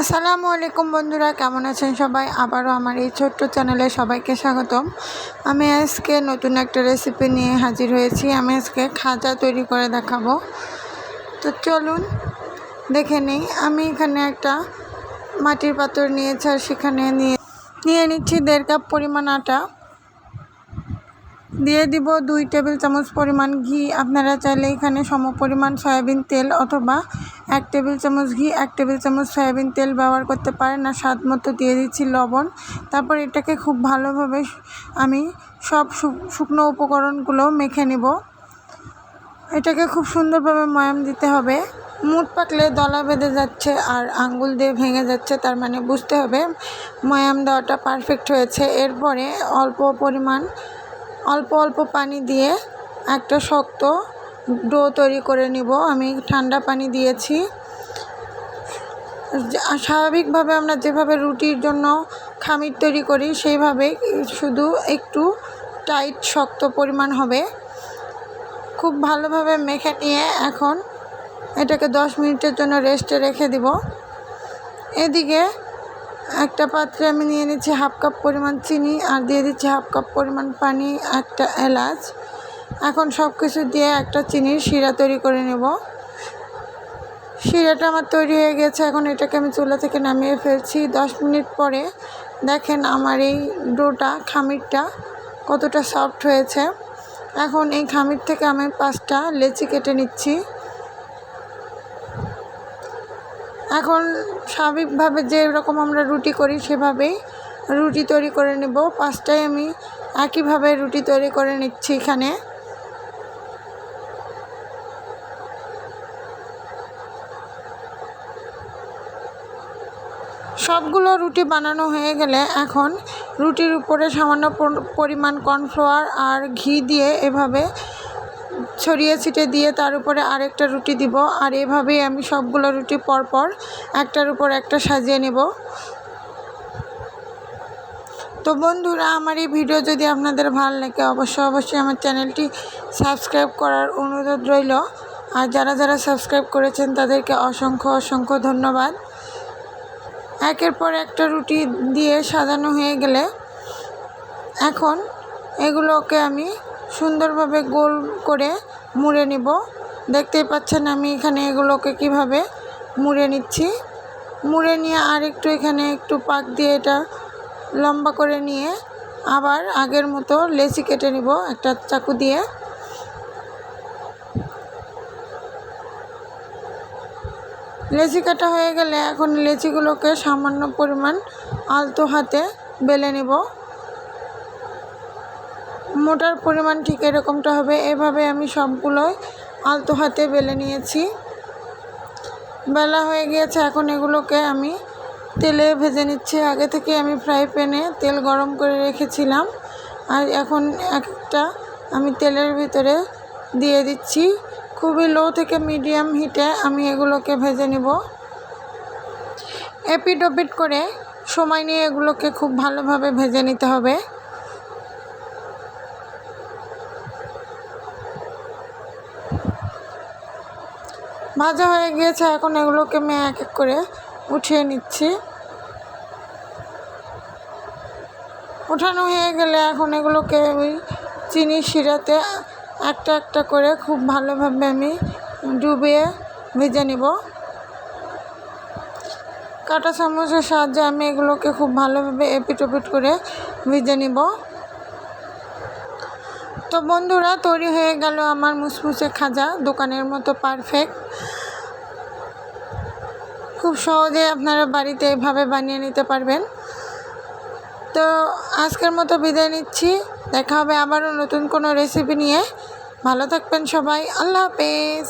আসসালামু আলাইকুম বন্ধুরা, কেমন আছেন সবাই? আবারও আমার এই ছোট্ট চ্যানেলে সবাইকে স্বাগতম। আমি আজকে নতুন একটা রেসিপি নিয়ে হাজির হয়েছি। আমি আজকে খাজা তৈরি করে দেখাবো। তো চলুন, দেখে নিই। আমি এখানে একটা মাটির পাত্র নিয়েছি আর সেখানে নিয়ে নিয়ে নিচ্ছি দেড় কাপ পরিমাণ আটা। দিয়ে দিব দুই টেবিল চামচ পরিমাণ ঘি। আপনারা চাইলে এখানে সম পরিমাণ সয়াবিন তেল অথবা এক টেবিল চামচ ঘি, এক টেবিল চামচ সয়াবিন তেল ব্যবহার করতে পারেন আর স্বাদ মতো দিয়ে দিচ্ছি লবণ। তারপর এটাকে খুব ভালোভাবে আমি সব শুকনো উপকরণগুলো মেখে নেব। এটাকে খুব সুন্দরভাবে ময়াম দিতে হবে। মুট পাকলে দলা বেঁধে যাচ্ছে আর আঙ্গুল দিয়ে ভেঙে যাচ্ছে, তার মানে বুঝতে হবে ময়াম দেওয়াটা পারফেক্ট হয়েছে। এরপরে অল্প পরিমাণ অল্প অল্প পানি দিয়ে একটা শক্ত ডো তৈরি করে নিব। আমি ঠান্ডা পানি দিয়েছি। স্বাভাবিকভাবে আমরা যেভাবে রুটির জন্য খামির তৈরি করি, সেইভাবে শুধু একটু টাইট, শক্ত পরিমাণ হবে। খুব ভালোভাবে মেখে নিয়ে এখন এটাকে দশ মিনিটের জন্য রেস্টে রেখে দিব। এদিকে একটা পাত্রে আমি নিয়ে নিচ্ছি হাফ কাপ পরিমাণ চিনি আর দিয়ে দিচ্ছি হাফ কাপ পরিমাণ পানি, একটা এলাচ। এখন সব কিছু দিয়ে একটা চিনির শিরা তৈরি করে নেব। শিরাটা আমার তৈরি হয়ে গেছে, এখন এটাকে আমি চুলা থেকে নামিয়ে ফেলছি। দশ মিনিট পরে দেখেন আমার এই ডোটা, খামিরটা কতটা সফট হয়েছে। এখন এই খামির থেকে আমি পাঁচটা লেচি কেটে নিচ্ছি। এখন স্বাভাবিকভাবে যে রকম আমরা রুটি করি সেভাবেই রুটি তৈরি করে নেব। পাঁচটাই আমি একইভাবে রুটি তৈরি করে নিচ্ছি এখানে। সবগুলো রুটি বানানো হয়ে গেলে এখন রুটির উপরে সামান্য পরিমাণ কর্নফ্লাওয়ার আর ঘি দিয়ে এভাবে ছড়িয়ে ছিটে দিয়ে তার উপরে আরেকটা রুটি দিব। আর এভাবেই আমি সবগুলো রুটি পরপর একটার উপর একটা সাজিয়ে নেব। তো বন্ধুরা, আমার এই ভিডিও যদি আপনাদের ভালো লাগে, অবশ্যই অবশ্যই আমার চ্যানেলটি সাবস্ক্রাইব করার অনুরোধ রইল। আর যারা যারা সাবস্ক্রাইব করেছেন, তাদেরকে অসংখ্য অসংখ্য ধন্যবাদ। একের পর একটা রুটি দিয়ে সাজানো হয়ে গেলে এখন এগুলোকে আমি সুন্দরভাবে গোল করে মুড়ে নিব। দেখতেই পাচ্ছেন আমি এখানে এগুলোকে কীভাবে মুড়ে নিচ্ছি। মুড়ে নিয়ে আর একটু এখানে একটু পাক দিয়ে এটা লম্বা করে নিয়ে আবার আগের মতো লেচি কেটে নিব একটা চাকু দিয়ে। লেচি কাটা হয়ে গেলে এখন লেচিগুলোকে সামান্য পরিমাণ আলতো হাতে বেলে নেব। মোটার পরিমাণ ঠিক এরকমটা হবে। এভাবে আমি সবগুলোই আলতো হাতে বেলে নিয়েছি। বেলা হয়ে গিয়েছে, এখন এগুলোকে আমি তেলে ভেজে নিচ্ছি। আগে থেকে আমি ফ্রাই প্যানে তেল গরম করে রেখেছিলাম। আর এখন একটা আমি তেলের ভিতরে দিয়ে দিচ্ছি। খুবই লো থেকে মিডিয়াম হিটে আমি এগুলোকে ভেজে নিব। ওপিট করে সময় নিয়ে এগুলোকে খুব ভালোভাবে ভেজে নিতে হবে। ভাজা হয়ে গিয়েছে, এখন এগুলোকে আমি এক এক করে উঠিয়ে নিচ্ছি। উঠানো হয়ে গেলে এখন এগুলোকে ওই চিনি শিরাতে একটা একটা করে খুব ভালোভাবে আমি ডুবিয়ে ভেজে নিব। কাটা চামচের সাহায্যে আমি এগুলোকে খুব ভালোভাবে এপিট ওপিট করে ভেজে নিব। তো বন্ধুরা, তৈরি হয়ে গেল আমার মুসমুসে খাজা, দোকানের মতো পারফেক্ট খুব সহজে আপনারা বাড়িতে এভাবে বানিয়ে নিতে পারবেন। তো আজকের মতো বিদায় নিচ্ছি। দেখা হবে আবারও নতুন কোনো রেসিপি নিয়ে। ভালো থাকবেন সবাই। আল্লাহ হাফেজ।